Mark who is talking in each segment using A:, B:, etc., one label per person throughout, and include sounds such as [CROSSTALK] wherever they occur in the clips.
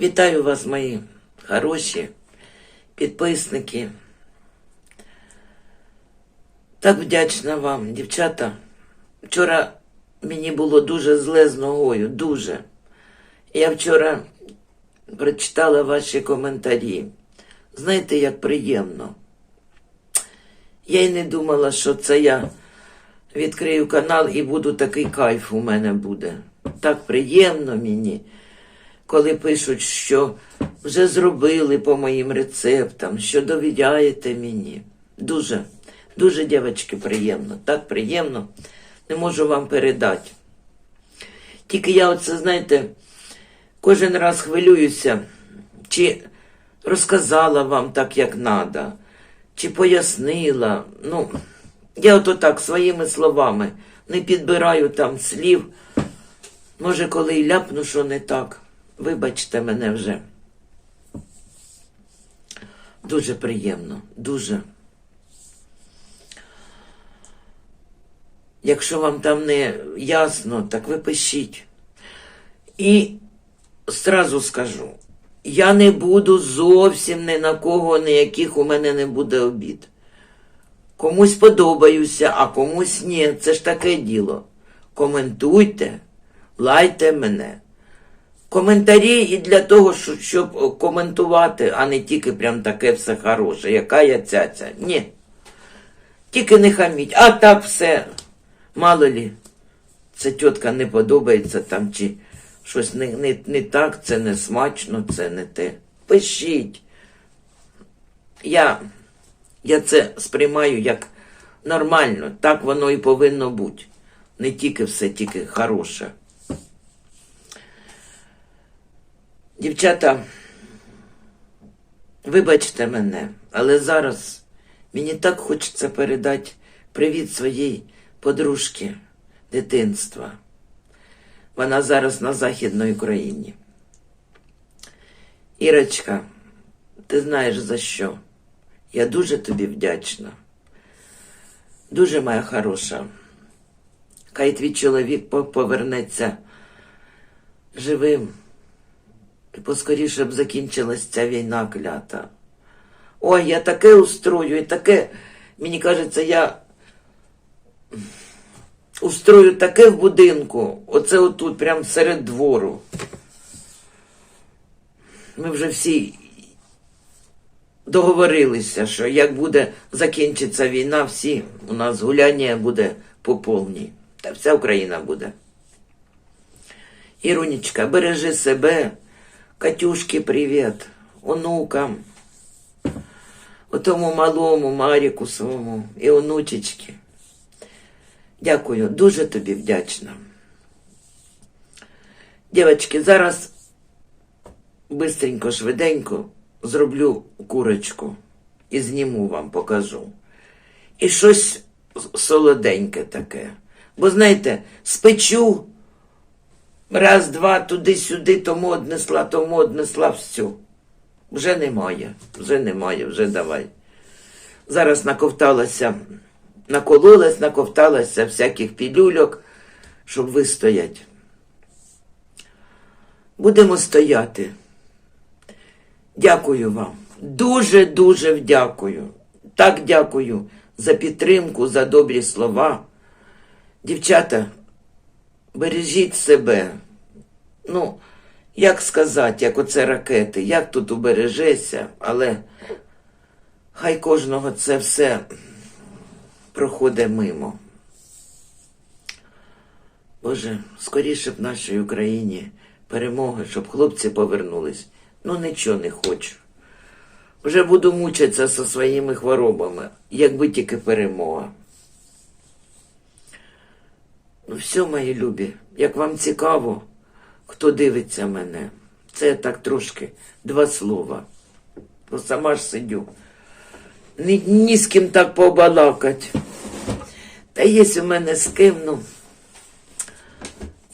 A: Вітаю вас, мої хороші підписники. Так вдячна вам, дівчата. Вчора мені було дуже зле з ногою, дуже. Я вчора прочитала ваші коментарі. Знаєте, як приємно. Я й не думала, що це я відкрию канал і буду такий кайф у мене буде. Так приємно мені, коли пишуть, що вже зробили по моїм рецептам, що довіряєте мені. Дуже, дуже, дівчатки, приємно. Так приємно. Не можу вам передати. Тільки я оце, знаєте, кожен раз хвилююся, чи розказала вам так, як треба, чи пояснила. Ну, я ото так своїми словами не підбираю там слів. Може, коли й ляпну, що не так. Вибачте мене вже. Дуже приємно, дуже. Якщо вам там не ясно, так ви пишіть. І зразу скажу, я не буду зовсім ні на кого, ніяких у мене не буде обід. Комусь подобаюся, а комусь ні. Це ж таке діло. Коментуйте, лайте мене. Коментарі і для того, щоб коментувати, а не тільки прям таке все хороше, яка я цяця. Ні. Тільки не хаміть. А так все. Мало лі, це тітка не подобається там, чи щось не, не, не так, це не смачно, це не те. Пишіть. Я, я це сприймаю як нормально. Так воно і повинно бути. Не тільки все, тільки хороше. Дівчата, вибачте мене, але зараз мені так хочеться передати привіт своїй подружці дитинства. Вона зараз на Західній Україні. Ірочка, ти знаєш за що? Я дуже тобі вдячна. Дуже моя хороша. Хай твій чоловік повернеться живим. І поскоріше б закінчилась ця війна клята. Ой, я таке устрою, і таке, мені кажеться, я устрою таке в будинку, оце отут, прямо серед двору. Ми вже всі договорилися, що як буде закінчиться війна, всі у нас гуляння буде по повній. Та вся Україна буде. Ірунечка, бережи себе, Катюшки, привіт, онукам, отому малому Маріку своєму і онучечки. Дякую, дуже тобі вдячна. Дівчатки, зараз бистренько, швиденько зроблю курочку і зніму вам, покажу. І щось солоденьке таке. Бо знаєте, спечу. Раз, два, туди-сюди, тому однесла, тому однесла всю. Вже немає, вже немає, вже давай. Зараз наковталася, накололась, наковталася всяких пілюльок, щоб вистоять. Будемо стояти. Дякую вам. Дуже-дуже вдякую. Так дякую за підтримку, за добрі слова. Дівчата, бережіть себе. Ну, як сказати, як оце ракети, як тут убережеся, але хай кожного це все проходить мимо. Боже, скоріше б нашій Україні перемоги, щоб хлопці повернулись. Ну нічого не хочу. Вже буду мучитися зі своїми хворобами, якби тільки перемога. Ну, все, мої любі, як вам цікаво, хто дивиться мене, це так трошки два слова. Бо сама ж сидю. Ні, ні з ким так побалакать. Та є у мене з ким, ну,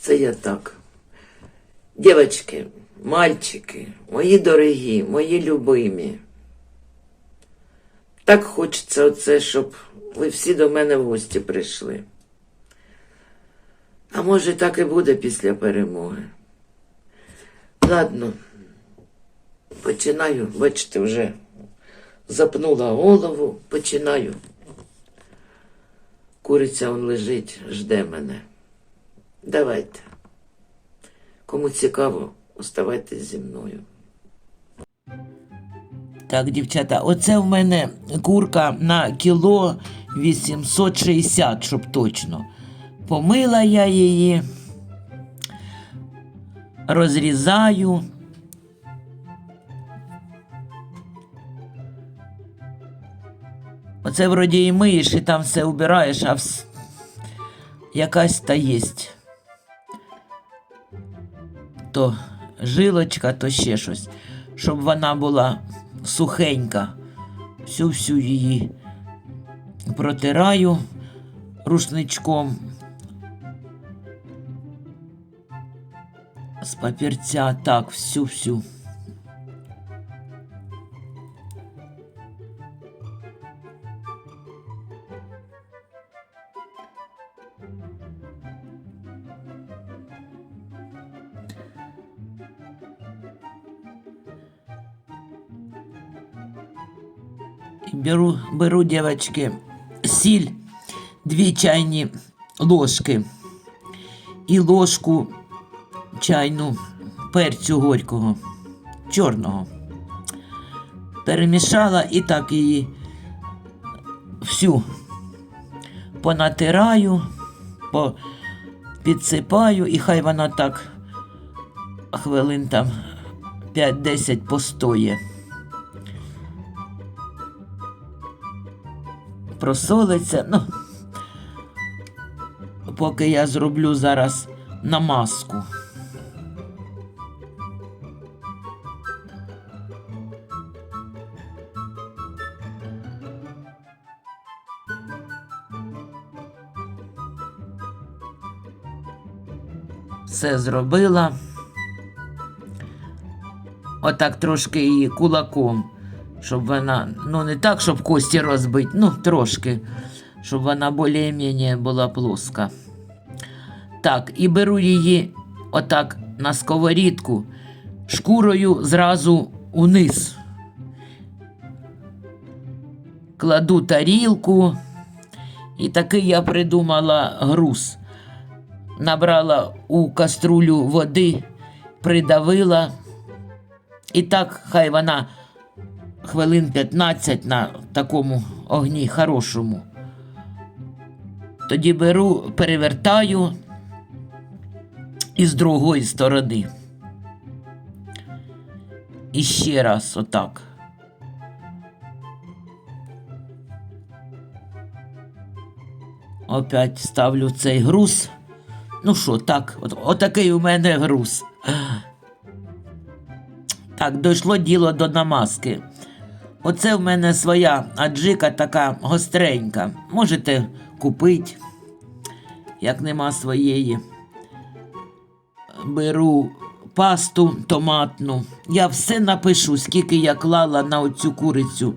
A: це я так. Дівчатки, мальчики, мої дорогі, мої любимі. Так хочеться оце, щоб ви всі до мене в гості прийшли. А може, так і буде після перемоги. Ладно, починаю, бачите, вже запнула голову, починаю. Куриця он лежить, жде мене. Давайте. Кому цікаво, оставайтесь зі мною. Так, дівчата, оце в мене курка на кіло 860, щоб точно. Помила я її, розрізаю. Оце вроді і миєш, і там все убираєш, а вс... якась та єсть. То жилочка, то ще щось. Щоб вона була сухенька. Всю-всю її протираю рушничком. З папірця, так, всю-всю. Беру, беру, девочки, сіль, дві чайні ложки і ложку чайну перцю горького, чорного. Перемішала і так її всю понатираю, по, підсипаю, і хай вона так хвилин там 5-10 постоє. просолиться. Ну, поки я зроблю зараз намазку. Все зробила. Отак трошки її кулаком щоб вона, ну не так, щоб кості розбити, ну трошки, щоб вона більш-менш була плоска. Так, і беру її отак на сковорідку, шкурою зразу униз. Кладу тарілку, і такий я придумала груз. Набрала у каструлю води, придавила, і так хай вона хвилин 15 на такому огні хорошому. Тоді беру, перевертаю і з другої сторони. І ще раз отак. Опять ставлю цей груз. Ну що, так, от, отакий у мене груз. Так, дійшло діло до намазки. Оце в мене своя аджика така гостренька. Можете купити, як нема своєї. Беру пасту томатну. Я все напишу, скільки я клала на оцю курицю.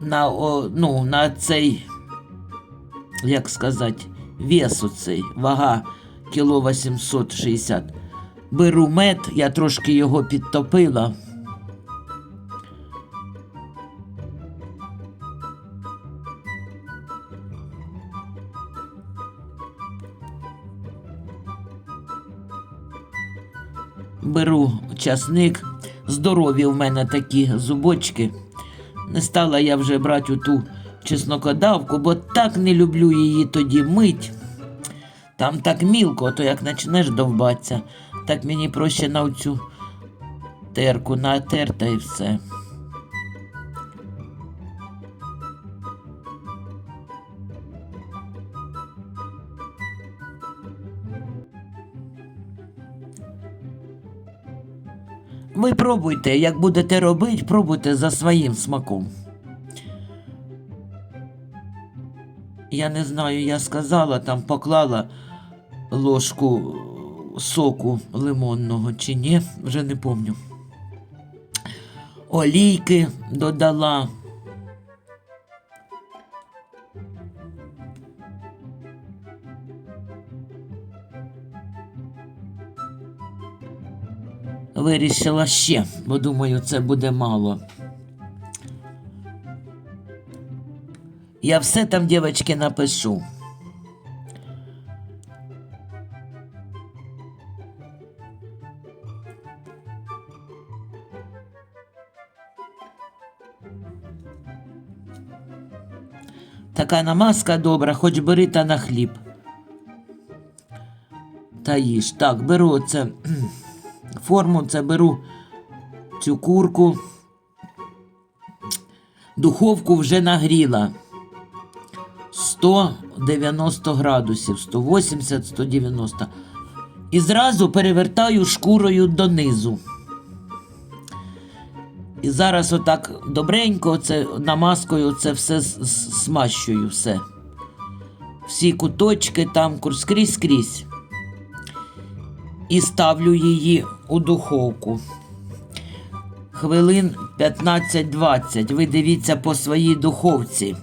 A: На о, ну, на цей, як сказати, вес оцей, вага кіло 860. Беру мед, я трошки його підтопила. беру часник, здорові в мене такі зубочки. Не стала я вже брати ту чеснокодавку, бо так не люблю її тоді мить. Там так мілко, то як почнеш довбатися, так мені проще на оцю терку натерта і все. Ви пробуйте, як будете робити, пробуйте за своїм смаком. Я не знаю, я сказала, там поклала ложку соку лимонного чи ні, вже не помню. Олійки додала. вирішила ще, бо думаю, це буде мало. Я все там, дівчатки, напишу. Така намазка добра, хоч бери та на хліб. Та їж. Так, беру це [CLEARS THROAT] форму, це беру цю курку. Духовку вже нагріла. 190 градусів, 180, 190. І зразу перевертаю шкурою донизу. І зараз отак добренько це намазкою це все смащую все. Всі куточки там скрізь скрізь. І ставлю її у духовку. Хвилин 15-20. Ви дивіться по своїй духовці.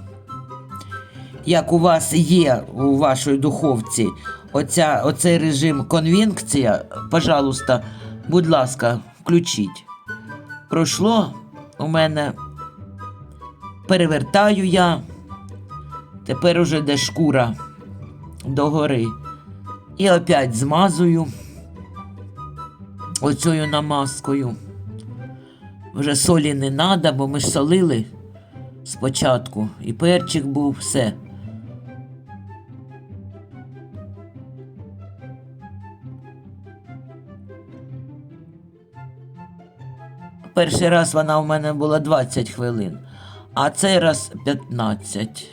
A: Як у вас є у вашій духовці оця, оцей режим конвекція, пожалуйста, будь ласка, включіть пройшло у мене. Перевертаю я. Тепер уже де шкура догори. І опять змазую оцею намазкою. Вже солі не треба, бо ми ж солили спочатку. І перчик був, все. Перший раз вона у мене була 20 хвилин, а цей раз 15.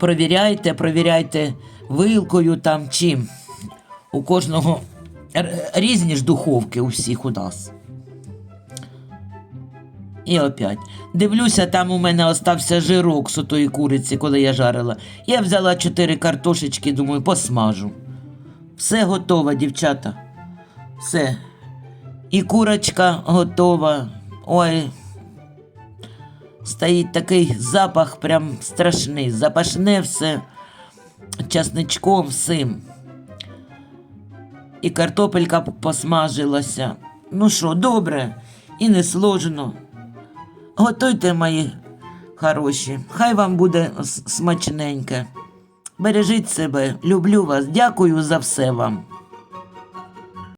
A: Провіряйте, провіряйте вилкою там чим. У кожного різні ж духовки у всіх у нас. І опять. Дивлюся, там у мене остався жирок з отої куриці, коли я жарила. Я взяла чотири картошечки, думаю, посмажу. Все готово, дівчата. Все. І курочка готова. Ой. Стоїть такий запах прям страшний. Запашне все часничком всім. І картопелька посмажилася. Ну що, добре, і не сложно. Готуйте, мої хороші. Хай вам буде смачненьке. Бережіть себе, люблю вас, дякую за все вам.